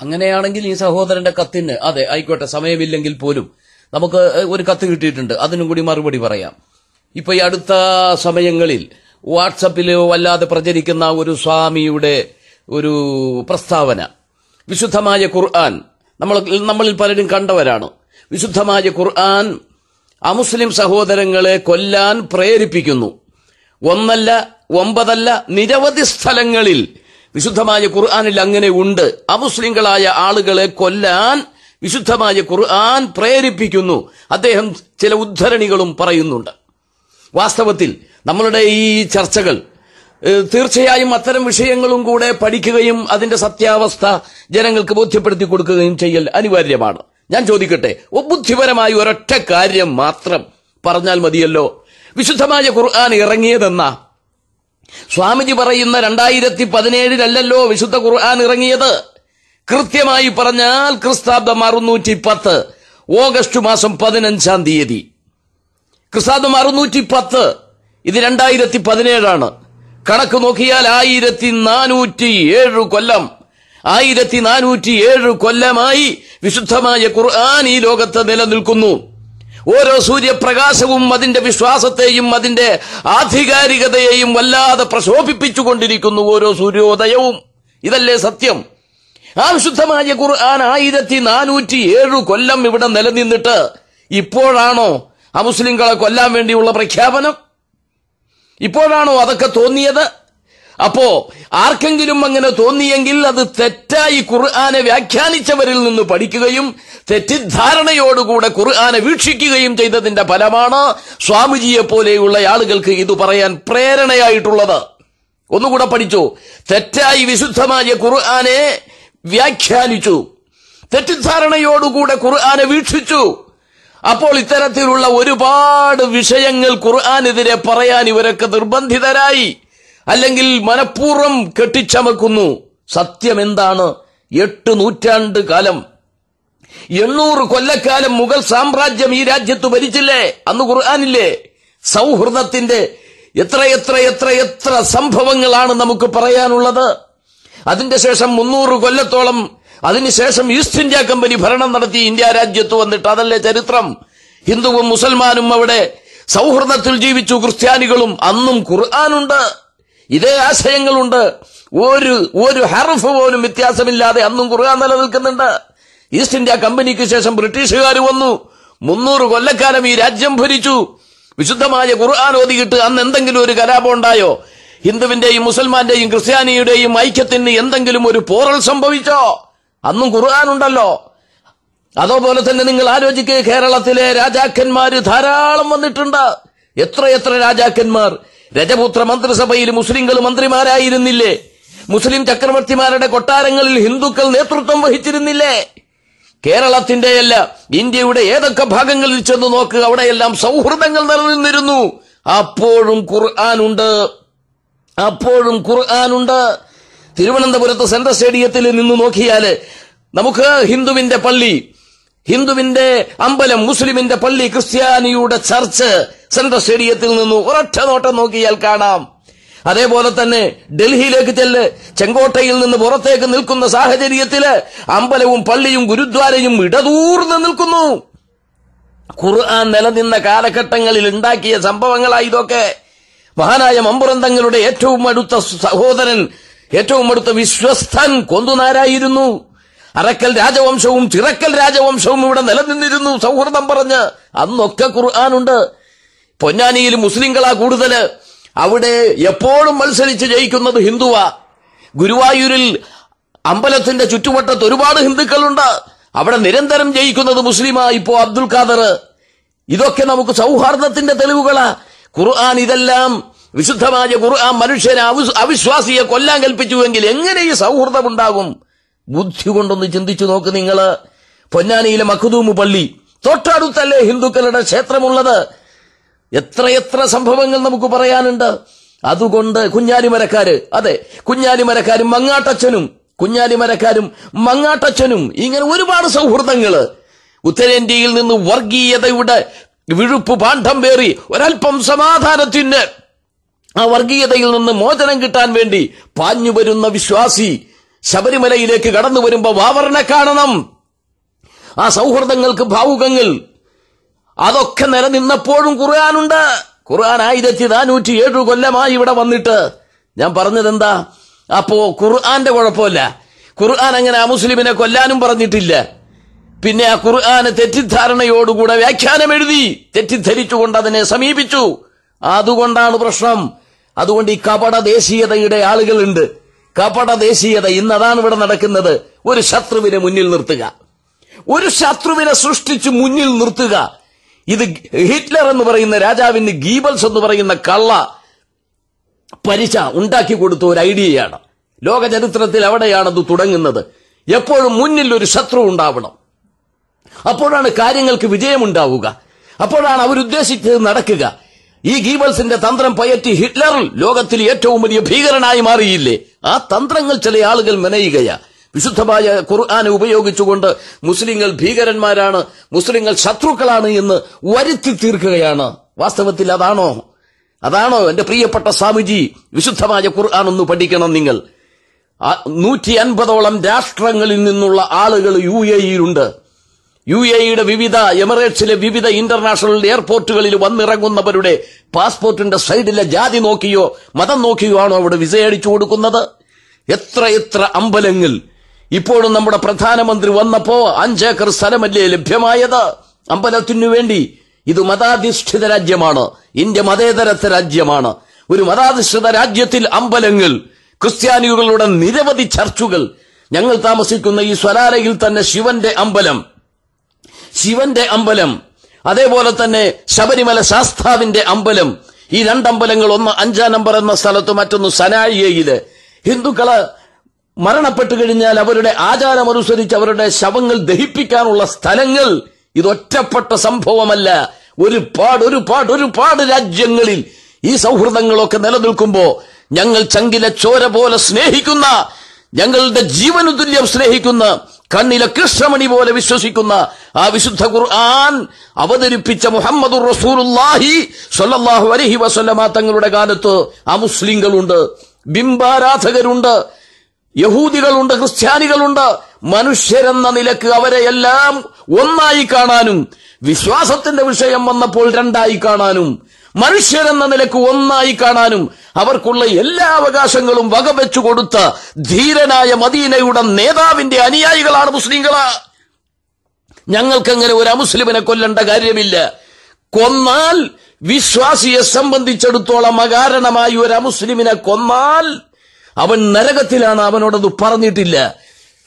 അങ്ങനെയാണെങ്കിൽ ഈ സഹോദരന്റെ കത്തിന് അതെ ആയിക്കോട്ടെ സമയമില്ലെങ്കിൽ പോലും നമുക്ക് ഒരു കത്ത് കിട്ടിയിട്ടുണ്ട്. അതിനും കൂടി മറുപടി പറയാം. ഇപ്പൊ ഈ അടുത്ത സമയങ്ങളിൽ വാട്സപ്പിൽ വല്ലാതെ പ്രചരിക്കുന്ന ഒരു സ്വാമിയുടെ ഒരു പ്രസ്താവന. വിശുദ്ധമായ ഖുർആൻ നമ്മൾ നമ്മളിൽ പലരും കണ്ടവരാണ്. വിശുദ്ധമായ ഖുർആൻ അമുസ്ലിം സഹോദരങ്ങളെ കൊല്ലാൻ പ്രേരിപ്പിക്കുന്നു. ഒന്നല്ല ഒമ്പതല്ല നിരവധി സ്ഥലങ്ങളിൽ വിശുദ്ധമായ ഖുർആാനിൽ അങ്ങനെ ഉണ്ട്. അമുസ്ലിങ്ങളായ ആളുകളെ കൊല്ലാൻ വിശുദ്ധമായ ഖുർആൻ പ്രേരിപ്പിക്കുന്നു. അദ്ദേഹം ചില ഉദ്ധരണികളും പറയുന്നുണ്ട്. വാസ്തവത്തിൽ നമ്മളുടെ ഈ ചർച്ചകൾ തീർച്ചയായും അത്തരം വിഷയങ്ങളും കൂടെ പഠിക്കുകയും അതിന്റെ സത്യാവസ്ഥ ജനങ്ങൾക്ക് ബോധ്യപ്പെടുത്തി കൊടുക്കുകയും ചെയ്യൽ അനിവാര്യമാണ്. ഞാൻ ചോദിക്കട്ടെ ബുദ്ധിപരമായി ഒരൊറ്റ കാര്യം മാത്രം പറഞ്ഞാൽ മതിയല്ലോ? വിശുദ്ധമായ ഖുർആൻ ഇറങ്ങിയതെന്ന? സ്വാമിജി പറയുന്ന രണ്ടായിരത്തി പതിനേഴിലല്ലോ വിശുദ്ധ ഖുർആൻ ഇറങ്ങിയത്. കൃത്യമായി പറഞ്ഞാൽ ക്രിസ്താബ്ദം അറുന്നൂറ്റി പത്ത് ഓഗസ്റ്റ് മാസം പതിനഞ്ചാം തീയതി. ക്രിസ്താബ്ദം അറുന്നൂറ്റി പത്ത് ഇത് രണ്ടായിരത്തി പതിനേഴാണ് കണക്ക് നോക്കിയാൽ ആയിരത്തി നാനൂറ്റി ഏഴ് കൊല്ലം. ആയിരത്തി നാനൂറ്റി ഏഴ് കൊല്ലമായി വിശുദ്ധമായ ഖുർആൻ ഈ ലോകത്ത് നിലനിൽക്കുന്നു. ഓരോ സൂര്യപ്രകാശവും അതിന്റെ വിശ്വാസത്തെയും അതിന്റെ ആധികാരികതയെയും വല്ലാതെ പ്രശോഭിപ്പിച്ചുകൊണ്ടിരിക്കുന്നു ഓരോ സൂര്യോദയവും. ഇതല്ലേ സത്യം? ആ വിശുദ്ധമായ ഖുർആൻ ആയിരത്തി നാനൂറ്റി ഏഴ് കൊല്ലം ഇവിടെ നിലനിന്നിട്ട് ഇപ്പോഴാണോ അമുസ്ലിങ്ങളെ കൊല്ലാൻ വേണ്ടിയുള്ള പ്രഖ്യാപനം? ഇപ്പോഴാണോ അതൊക്കെ തോന്നിയത്? അപ്പോ ആർക്കെങ്കിലും അങ്ങനെ തോന്നിയെങ്കിൽ അത് തെറ്റായി ഖുർആാനെ വ്യാഖ്യാനിച്ചവരിൽ നിന്ന് പഠിക്കുകയും തെറ്റിദ്ധാരണയോടുകൂടെ ഖുർആാനെ വീക്ഷിക്കുകയും ചെയ്തതിന്റെ ഫലമാണ് സ്വാമിജിയെ പോലെയുള്ള ആളുകൾക്ക് ഇത് പറയാൻ പ്രേരണയായിട്ടുള്ളത്. ഒന്നുകൂടെ പഠിച്ചു. തെറ്റായി വിശുദ്ധമായ ഖുർആാനെ വ്യാഖ്യാനിച്ചു. തെറ്റിദ്ധാരണയോടുകൂടെ ഖുർആാനെ വീക്ഷിച്ചു. അപ്പോൾ ഇത്തരത്തിലുള്ള ഒരുപാട് വിഷയങ്ങൾ ഖുർആാനെതിരെ പറയാൻ ഇവരൊക്കെ നിർബന്ധിതരായി. അല്ലെങ്കിൽ മനഃപൂർവം കെട്ടിച്ചമക്കുന്നു. സത്യം എന്താണ് എട്ട് നൂറ്റാണ്ട് കാലം. എണ്ണൂറ് കൊല്ലക്കാലം മുഗൾ സാമ്രാജ്യം ഈ രാജ്യത്ത് ഭരിച്ചില്ലേ? അന്ന് ഖുർആാനില്ലേ? സൗഹൃദത്തിന്റെ എത്ര എത്ര എത്ര എത്ര സംഭവങ്ങളാണ് നമുക്ക് പറയാനുള്ളത്? അതിന്റെ ശേഷം മുന്നൂറ് കൊല്ലത്തോളം അതിനുശേഷം ഈസ്റ്റ് ഇന്ത്യ കമ്പനി ഭരണം നടത്തി ഇന്ത്യ രാജ്യത്ത് വന്നിട്ട് അതല്ലേ ചരിത്രം? ഹിന്ദുവും മുസൽമാനും അവിടെ സൗഹൃദത്തിൽ ജീവിച്ചു ക്രിസ്ത്യാനികളും അന്നും ഖുർആാനുണ്ട്. ഇതേ ആശയങ്ങളുണ്ട്. ഒരു ഒരു ഹർഫ് പോലും വ്യത്യാസമില്ലാതെ അന്നും ഖുർആൻ നിലനിൽക്കുന്നുണ്ട്. ഈസ്റ്റ് ഇന്ത്യ കമ്പനിക്ക് ശേഷം ബ്രിട്ടീഷുകാർ വന്നു. മുന്നൂറ് കൊല്ലക്കാലം ഈ രാജ്യം ഭരിച്ചു. വിശുദ്ധമായ ഖുർആൻ ഓതിയിട്ട് അന്ന് എന്തെങ്കിലും ഒരു കലാപം ഉണ്ടായോ? ഹിന്ദുവിന്റെയും മുസൽമാന്റെയും ക്രിസ്ത്യാനിയുടെയും ഐക്യത്തിന് എന്തെങ്കിലും ഒരു പോറൽ സംഭവിച്ചോ? അന്നും ഖുർആൻ ഉണ്ടല്ലോ. അതോപോലെ തന്നെ നിങ്ങൾ ആലോചിക്കുക കേരളത്തിലെ രാജാക്കന്മാര് ധാരാളം വന്നിട്ടുണ്ട്. എത്ര എത്ര രാജാക്കന്മാർ? രജപുത്ര മന്ത്രിസഭയിൽ മുസ്ലിങ്ങൾ മന്ത്രിമാരായിരുന്നില്ലേ? മുസ്ലിം ചക്രവർത്തിമാരുടെ കൊട്ടാരങ്ങളിൽ ഹിന്ദുക്കൾ നേതൃത്വം വഹിച്ചിരുന്നില്ലേ? കേരളത്തിന്റെയല്ല ഇന്ത്യയുടെ ഏതൊക്കെ ഭാഗങ്ങളിൽ ചെന്ന് നോക്കുക അവിടെയെല്ലാം സൗഹൃദങ്ങൾ നിലനിന്നിരുന്നു. അപ്പോഴും ഖുർആാനുണ്ട്. അപ്പോഴും ഖുർആാനുണ്ട്. തിരുവനന്തപുരത്ത് സെൻട്രൽ സ്റ്റേഡിയത്തിൽ നിന്ന് നോക്കിയാൽ നമുക്ക് ഹിന്ദുവിന്റെ പള്ളി ഹിന്ദുവിന്റെ അമ്പലം മുസ്ലിമിന്റെ പള്ളി ക്രിസ്ത്യാനിയുടെ ചർച്ച് സെൻട്രൽ സ്റ്റേഡിയത്തിൽ നിന്ന് ഒരൊറ്റ നോട്ടം നോക്കിയാൽ കാണാം. അതേപോലെ തന്നെ ഡൽഹിയിലേക്ക് ചെല്ല് ചെങ്കോട്ടയിൽ നിന്ന് പുറത്തേക്ക് നിൽക്കുന്ന സാഹചര്യത്തിൽ അമ്പലവും പള്ളിയും ഗുരുദ്വാരയും ഇടതൂർന്ന് നിൽക്കുന്നു. ഖുർആൻ നിലനിന്ന കാലഘട്ടങ്ങളിൽ ഉണ്ടാക്കിയ സംഭവങ്ങളായി ഇതൊക്കെ. മഹാനായ മമ്പുറന്തങ്ങളുടെ ഏറ്റവും അടുത്ത സഹോദരൻ ഏറ്റവും അടുത്ത വിശ്വസ്തൻ കൊന്തുനാരായിരുന്നു. അറക്കൽ രാജവംശവും ചിറക്കൽ രാജവംശവും ഇവിടെ നിലനിന്നിരുന്നു സൗഹൃദം പറഞ്ഞ്. അന്നൊക്കെ ഖുർആാനുണ്ട്. പൊന്നാനിയിൽ മുസ്ലിങ്ങളാ കൂടുതൽ. അവിടെ എപ്പോഴും മത്സരിച്ച് ജയിക്കുന്നത് ഹിന്ദുവാ. ഗുരുവായൂരിൽ അമ്പലത്തിന്റെ ചുറ്റുവട്ടത്ത് ഒരുപാട് ഹിന്ദുക്കളുണ്ട്. അവിടെ നിരന്തരം ജയിക്കുന്നത് മുസ്ലിമാ ഇപ്പോ അബ്ദുൽ ഖാദർ. ഇതൊക്കെ നമുക്ക് സൗഹാർദ്ദത്തിന്റെ തെളിവുകളാ. ഖുർആൻ ഇതെല്ലാം വിശുദ്ധമായ ഖുർആൻ മനുഷ്യനെ അവിശ്വാസിയെ കൊല്ലാൻ കൽപ്പിച്ചുവെങ്കിൽ എങ്ങനെ ഈ സൗഹൃദം ഉണ്ടാകും ബുദ്ധി കൊണ്ടൊന്ന് ചിന്തിച്ചു നോക്ക് നിങ്ങൾ. പൊന്നാനിയിലെ മഖദൂമ് പള്ളി. തൊട്ടടുത്തല്ലേ ഹിന്ദുക്കളുടെ ക്ഷേത്രമുള്ളത്? എത്രയെത്ര സംഭവങ്ങൾ നമുക്ക് പറയാനുണ്ട്? അതുകൊണ്ട് കുഞ്ഞാലിമരക്കാര് അതെ കുഞ്ഞാലിമരക്കാരും മങ്ങാട്ടച്ഛനും കുഞ്ഞാലിമരക്കാരും മങ്ങാട്ടച്ഛനും ഇങ്ങനെ ഒരുപാട് സൗഹൃദങ്ങൾ. ഉത്തരേന്ത്യയിൽ നിന്ന് വർഗീയതയുടെ വിഴുപ്പ് പാണ്ഡം പേറി ഒരൽപ്പം സമാധാനത്തിന് ആ വർഗീയതയിൽ നിന്ന് മോചനം കിട്ടാൻ വേണ്ടി പാഞ്ഞു വരുന്ന വിശ്വാസി ശബരിമലയിലേക്ക് കടന്നു വരുമ്പോ വാവറിനെ കാണണം. ആ സൗഹൃദങ്ങൾക്ക് ഭാവുകങ്ങൾ അതൊക്കെ നിലനിന്നപ്പോഴും ഖുർആാനുണ്ട്. ഖുർആൻ ആയിരത്തി നാനൂറ്റി ഏഴു കൊല്ലമായി ഇവിടെ വന്നിട്ട് ഞാൻ പറഞ്ഞത് എന്താ അപ്പോ ഖുർആന്റെ കുഴപ്പമില്ല. ഖുർആൻ അങ്ങനെ ആ മുസ്ലിമിനെ കൊല്ലാനും പറഞ്ഞിട്ടില്ല. പിന്നെ ആ ഖുർആന് തെറ്റിദ്ധാരണയോടുകൂടെ വ്യാഖ്യാനം എഴുതി തെറ്റിദ്ധരിച്ചുകൊണ്ട് അതിനെ സമീപിച്ചു. അതുകൊണ്ടാണ് പ്രശ്നം. അതുകൊണ്ട് ഈ കപട ദേശീയതയുടെ ആളുകളുണ്ട്. കപട ദേശീയത ഇന്ന് അതാണ് ഇവിടെ നടക്കുന്നത്. ഒരു ശത്രുവിനെ മുന്നിൽ നിർത്തുക. ഒരു ശത്രുവിനെ സൃഷ്ടിച്ച് മുന്നിൽ നിർത്തുക. ഇത് ഹിറ്റ്ലർ എന്ന് പറയുന്ന രാജാവിന് ഗീബൽസ് എന്ന് പറയുന്ന കള്ള പരിച ഉണ്ടാക്കി കൊടുത്ത ഒരു ഐഡിയയാണ്. ലോക ചരിത്രത്തിൽ അവിടെയാണത് തുടങ്ങുന്നത്? എപ്പോഴും മുന്നിൽ ഒരു ശത്രു ഉണ്ടാവണം. അപ്പോഴാണ് കാര്യങ്ങൾക്ക് വിജയമുണ്ടാവുക. അപ്പോഴാണ് അവരുദ്ദേശിച്ചത് നടക്കുക. ഈ ഗീബൽസിന്റെ തന്ത്രം പയറ്റി ഹിറ്റ്ലർ ലോകത്തിൽ ഏറ്റവും വലിയ ഭീകരനായി മാറിയില്ലേ? ആ തന്ത്രങ്ങൾ ചില ആളുകൾ മെനയുകയാ. വിശുദ്ധമായ ഖുർആൻ ഉപയോഗിച്ചുകൊണ്ട് മുസ്ലിങ്ങൾ ഭീകരന്മാരാണ് മുസ്ലിങ്ങൾ ശത്രുക്കളാണ് എന്ന് വരുത്തി തീർക്കുകയാണ്. വാസ്തവത്തിൽ അതാണോ? അതാണോ എന്റെ പ്രിയപ്പെട്ട സ്വാമിജി വിശുദ്ധമായ ഖുർആൻ ഒന്ന് പഠിക്കണം നിങ്ങൾ. നൂറ്റി അൻപതോളം രാഷ്ട്രങ്ങളിൽ നിന്നുള്ള ആളുകൾ യു എ ഇയിലുണ്ട്. യു എ ഇയുടെ വിവിധ എമിറേറ്റ്സിലെ വിവിധ ഇന്റർനാഷണൽ എയർപോർട്ടുകളിൽ വന്നിറങ്ങുന്നവരുടെ പാസ്പോർട്ടിന്റെ സൈഡിലെ ജാതി നോക്കിയോ മതം നോക്കിയോ ആണോ അവിടെ വിസയടിച്ചു കൊടുക്കുന്നത്? എത്ര എത്ര അമ്പലങ്ങൾ ഇപ്പോഴും നമ്മുടെ പ്രധാനമന്ത്രി വന്നപ്പോ അഞ്ചേക്കർ സ്ഥലമല്ലേ ലഭ്യമായത്? അമ്പലത്തിനു വേണ്ടി ഇത് മതാധിഷ്ഠിത രാജ്യമാണ്. ഇന്ത്യ മതേതരത്വ രാജ്യമാണ്. ഒരു മതാധിഷ്ഠിത രാജ്യത്തിൽ അമ്പലങ്ങൾ ക്രിസ്ത്യാനികളുടെ നിരവധി ചർച്ചുകൾ. ഞങ്ങൾ താമസിക്കുന്ന ഈ സ്വലാലയിൽ തന്നെ ശിവന്റെ അമ്പലം. ശിവന്റെ അമ്പലം. അതേപോലെ തന്നെ ശബരിമല ശാസ്താവിന്റെ അമ്പലം. ഈ രണ്ടമ്പലങ്ങൾ ഒന്ന് അഞ്ചാം നമ്പർ എന്ന സ്ഥലത്ത് മറ്റൊന്ന് സനായിയയിൽ. ഹിന്ദുക്കൾ മരണപ്പെട്ടു കഴിഞ്ഞാൽ അവരുടെ ആചാരമനുസരിച്ച് അവരുടെ ശവങ്ങൾ ദഹിപ്പിക്കാനുള്ള സ്ഥലങ്ങൾ ഇതൊറ്റപ്പെട്ട സംഭവമല്ല. ഒരുപാട് ഒരുപാട് ഒരുപാട് രാജ്യങ്ങളിൽ ഈ സൗഹൃദങ്ങളൊക്കെ നിലനിൽക്കുമ്പോൾ ഞങ്ങൾ ചങ്കിലെ ചോര പോലെ സ്നേഹിക്കുന്ന ഞങ്ങളുടെ ജീവനു തുല്യം സ്നേഹിക്കുന്ന കണ്ണിലെ കൃഷ്ണമണി പോലെ വിശ്വസിക്കുന്ന ആ വിശുദ്ധ ഖുർആൻ അവതരിപ്പിച്ച മുഹമ്മദ് റസൂലുല്ലാഹി സ്വല്ലല്ലാഹു അലൈഹി വസല്ലമ തങ്ങളുടെ കാലത്ത് ആ മുസ്ലിങ്ങളുണ്ട് ബിംബാരാധകരുണ്ട് യഹൂദികളുണ്ട് ക്രിസ്ത്യാനികളുണ്ട്. മനുഷ്യരെന്ന നിലയ്ക്ക് അവരെ എല്ലാം ഒന്നായി കാണാനും വിശ്വാസത്തിന്റെ വിഷയം വന്നപ്പോൾ രണ്ടായി കാണാനും മനുഷ്യരെന്ന നിലയ്ക്ക് ഒന്നായി കാണാനും അവർക്കുള്ള എല്ലാ അവകാശങ്ങളും വകവെച്ചു കൊടുത്ത ധീരനായ മദീനയുടെ നേതാവിന്റെ അനുയായികളാണ് മുസ്ലിങ്ങൾ. ഞങ്ങൾക്കങ്ങനെ ഒരു അമുസ്ലിമിനെ കൊല്ലേണ്ട കാര്യമില്ല. കൊന്നാൽ വിശ്വാസിയെ സംബന്ധിച്ചിടത്തോളം അകാരണമായി ഒരു അമുസ്ലിമിനെ കൊന്നാൽ അവൻ നരകത്തിലാണ് അവനോടത് പറഞ്ഞിട്ടില്ല.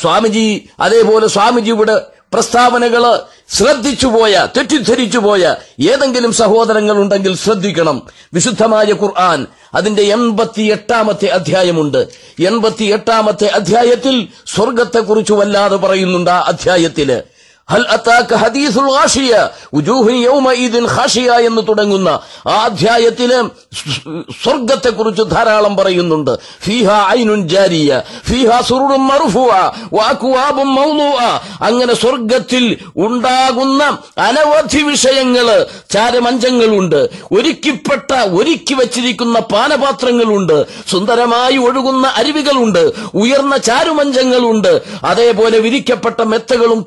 സ്വാമിജി അതേപോലെ സ്വാമിജി ശ്രദ്ധിച്ചു പ്രസ്താവനകൾ ശ്രദ്ധിച്ചുപോയ തെറ്റിദ്ധരിച്ചുപോയ ഏതെങ്കിലും സഹോദരങ്ങൾ ഉണ്ടെങ്കിൽ ശ്രദ്ധിക്കണം. വിശുദ്ധമായ ഖുർആൻ അതിന്റെ എൺപത്തി എട്ടാമത്തെ അധ്യായമുണ്ട്. എൺപത്തി എട്ടാമത്തെ അധ്യായത്തിൽ സ്വർഗത്തെക്കുറിച്ച് വല്ലാതെ പറയുന്നുണ്ട് ആ അധ്യായത്തിൽ. ഹൽ അത്താക്ക് ഹദീസുൽ ഖാഷിയ യൗമ യൗമഇദിൻ ഹാഷിയ എന്ന് തുടങ്ങുന്ന ആ അധ്യായത്തിൽ സ്വർഗത്തെക്കുറിച്ച് ധാരാളം പറയുന്നുണ്ട്. ഫീഹ ഐനുൻ ജാരിയ ഫീഹ സുറുറും മർഫുഅ വഅക്വാബും മൗദൂഅ അങ്ങനെ സ്വർഗത്തിൽ ഉണ്ടാകുന്ന അനവധി വിഷയങ്ങൾ ചാരമഞ്ചങ്ങളുണ്ട്. ഒരുക്കിപ്പെട്ട ഒരുക്കി വച്ചിരിക്കുന്ന പാനപാത്രങ്ങളുണ്ട്. സുന്ദരമായി ഒഴുകുന്ന അരുവികളുണ്ട്. ഉയർന്ന ചാരുമഞ്ചങ്ങളുണ്ട്. അതേപോലെ വിരിക്കപ്പെട്ട മെത്തകളും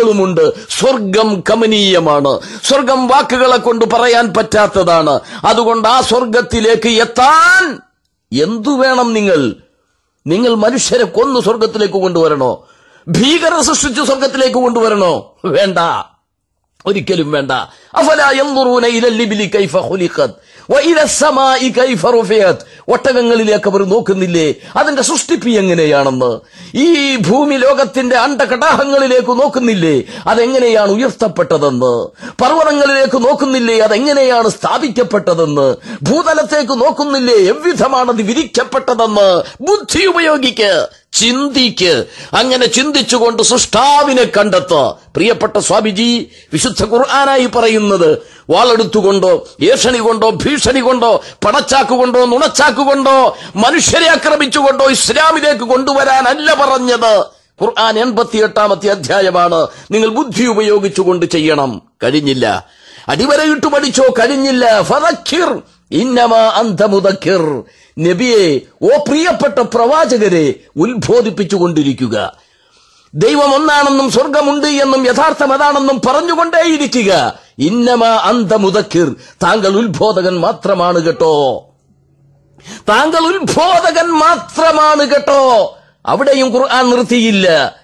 പരവതാനികളുമുണ്ട് സ്വർഗം കമനീയമാണ്. സ്വർഗം വാക്കുകളെ കൊണ്ട് പറയാൻ പറ്റാത്തതാണ്. അതുകൊണ്ട് ആ സ്വർഗത്തിലേക്ക് എത്താൻ എന്തു വേണം നിങ്ങൾ? നിങ്ങൾ മനുഷ്യരെ കൊന്ന് സ്വർഗത്തിലേക്ക് കൊണ്ടുവരണോ? ഭീകര സൃഷ്ടിച്ച് സ്വർഗത്തിലേക്ക് കൊണ്ടുവരണോ? വേണ്ട. ഒരിക്കലും വേണ്ട. അഫല യൻദുറൂന ഇലല്ലിബിലി ലിബ്ലി കൈഫ ഖുലിഖത്. ഒട്ടകങ്ങളിലേക്ക് അവർ നോക്കുന്നില്ലേ? അതിന്റെ സൃഷ്ടിപ്പ് എങ്ങനെയാണെന്ന്? ഈ ഭൂമി ലോകത്തിന്റെ അണ്ടകടാഹങ്ങളിലേക്ക് നോക്കുന്നില്ലേ? അതെങ്ങനെയാണ് ഉയർത്തപ്പെട്ടതെന്ന്? പർവതങ്ങളിലേക്ക് നോക്കുന്നില്ലേ? അതെങ്ങനെയാണ് സ്ഥാപിക്കപ്പെട്ടതെന്ന്? ഭൂതലത്തേക്ക് നോക്കുന്നില്ലേ? എവിധമാണത് വിരിക്കപ്പെട്ടതെന്ന് ബുദ്ധി ഉപയോഗിക്ക്. ചിന്തിക്ക്. അങ്ങനെ ചിന്തിച്ചുകൊണ്ട് സൃഷ്ടാവിനെ കണ്ടെത്ത. പ്രിയപ്പെട്ട സ്വാമിജി വിശുദ്ധ ഖുർആനായി പറയുന്നത് വാളെടുത്തുകൊണ്ടോ ഏഷണി കൊണ്ടോ ഭീഷണി കൊണ്ടോ പടച്ചാക്ക് കൊണ്ടോ നുണച്ചാക്ക് കൊണ്ടോ മനുഷ്യരെ ആക്രമിച്ചുകൊണ്ടോ ഇസ്ലാമിലേക്ക് കൊണ്ടുവരാനല്ല പറഞ്ഞത്. ഖുർആൻ എൺപത്തിയെട്ടാമത്തെ അധ്യായമാണ്. നിങ്ങൾ ബുദ്ധി ഉപയോഗിച്ചുകൊണ്ട് ചെയ്യണം. കഴിഞ്ഞില്ല. അടിവരയിട്ട് പഠിച്ചോ കഴിഞ്ഞില്ല. ഫതക്കിർ ഇന്നമാ അന്ത മുതക്കിർ നബിയെ ഓ പ്രിയപ്പെട്ട പ്രവാചകരെ ഉത്ബോധിപ്പിച്ചുകൊണ്ടിരിക്കുക. ദൈവം ഒന്നാണെന്നും സ്വർഗമുണ്ട് എന്നും യഥാർത്ഥം അതാണെന്നും പറഞ്ഞുകൊണ്ടേയിരിക്കുക. ഇന്നമ അന്ത മുതക്കിർ താങ്കൾ ഉത്ബോധകൻ മാത്രമാണ് കേട്ടോ. താങ്കൾ ഉത്ബോധകൻ മാത്രമാണ് കേട്ടോ. അവിടെയും ഖുർആൻ നിർത്തിയില്ല.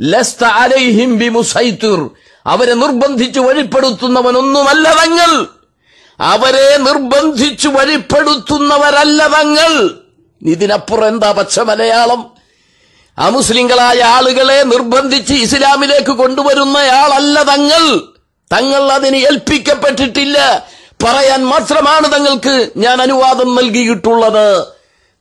ലസ്ത അലൈഹിം ബി മുസൈത്തുർ അവരെ നിർബന്ധിച്ചു വഴിപ്പെടുത്തുന്നവനൊന്നുമല്ല തങ്ങൾ. അവരെ നിർബന്ധിച്ചു വഴിപ്പെടുത്തുന്നവരല്ല തങ്ങൾ ഇതിനപ്പുറം എന്താ പച്ച മലയാളം? അമുസ്ലിങ്ങളായ ആളുകളെ നിർബന്ധിച്ച് ഇസ്ലാമിലേക്ക് കൊണ്ടുവരുന്നയാളല്ല തങ്ങൾ. തങ്ങൾ അതിന് ഏൽപ്പിക്കപ്പെട്ടിട്ടില്ല. പറയാൻ മാത്രമാണ് തങ്ങൾക്ക് ഞാൻ അനുവാദം നൽകിയിട്ടുള്ളത്.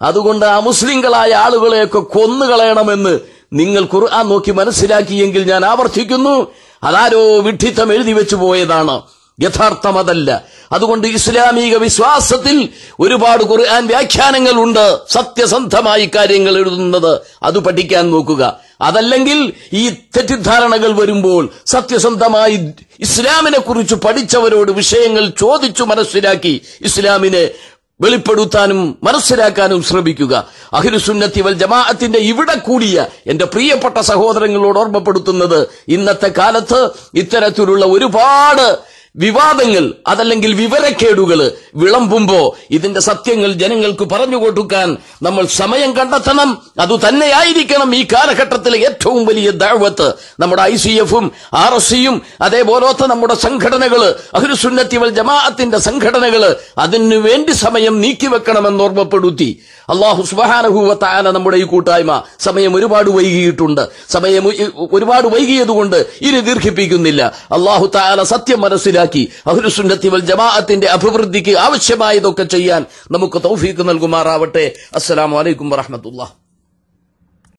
അതുകൊണ്ട് ആ മുസ്ലിങ്ങളായ ആളുകളെയൊക്കെ കൊന്നുകളയണമെന്ന് നിങ്ങൾ ഖുർആൻ നോക്കി മനസ്സിലാക്കിയെങ്കിൽ ഞാൻ ആവർത്തിക്കുന്നു. അതാരോ വിഡ്ഢിത്തം എഴുതി വെച്ചു പോയതാണ്. യഥാർത്ഥം അതല്ല അതുകൊണ്ട് ഇസ്ലാമിക വിശ്വാസത്തിൽ ഒരുപാട് ഖുർആൻ വ്യാഖ്യാനങ്ങളുണ്ട്. സത്യസന്ധമായി കാര്യങ്ങൾ എഴുതുന്നത് അത് പഠിക്കാൻ നോക്കുക. അതല്ലെങ്കിൽ ഈ തെറ്റിദ്ധാരണകൾ വരുമ്പോൾ സത്യസന്ധമായി ഇസ്ലാമിനെ കുറിച്ച് പഠിച്ചവരോട് വിഷയങ്ങൾ ചോദിച്ചു മനസ്സിലാക്കി ഇസ്ലാമിനെ വെളിപ്പെടുത്താനും മനസ്സിലാക്കാനും ശ്രമിക്കുക. അഹിരുസുന്നത്തി വൽ ജമാഅത്തിന്റെ ഇവിടെ കൂടിയ എന്റെ പ്രിയപ്പെട്ട സഹോദരങ്ങളോട് ഓർമ്മപ്പെടുത്തുന്നത് ഇന്നത്തെ കാലത്ത് ഇത്തരത്തിലുള്ള ഒരുപാട് വിവാദങ്ങൾ അതല്ലെങ്കിൽ വിവരക്കേടുകൾ വിളമ്പുമ്പോ ഇതിന്റെ സത്യങ്ങൾ ജനങ്ങൾക്ക് പറഞ്ഞു കൊടുക്കാൻ നമ്മൾ സമയം കണ്ടെത്തണം. അത് തന്നെയായിരിക്കണം ഈ കാലഘട്ടത്തിലെ ഏറ്റവും വലിയ ദാഴ്വത്ത് നമ്മുടെ ഐ സി എഫും ആർ എസ് സിയും അതേപോലത്തെ നമ്മുടെ സംഘടനകൾ അഹ്ലുസുന്നത്തി വൽ ജമാഅത്തിന്റെ സംഘടനകൾ അതിനു വേണ്ടി സമയം നീക്കിവെക്കണമെന്ന് ഓർമ്മപ്പെടുത്തി. അള്ളാഹു സുബാനഹുവത്താന നമ്മുടെ ഈ കൂട്ടായ്മ സമയം ഒരുപാട് വൈകിയിട്ടുണ്ട്. സമയം ഒരുപാട് വൈകിയതുകൊണ്ട് ഇനി ദീർഘിപ്പിക്കുന്നില്ല. അള്ളാഹു താല സത്യം മനസ്സിലാക്കി അഹ്ലുസുന്നത്തി വൽ ജമാഅത്തിന്റെ അഭിവൃദ്ധിക്ക് ആവശ്യമായതൊക്കെ ചെയ്യാൻ നമുക്ക് തൗഫീക്ക് നൽകുമാറാവട്ടെ. അസ്സലാമു അലൈക്കും വറഹമത്തുള്ള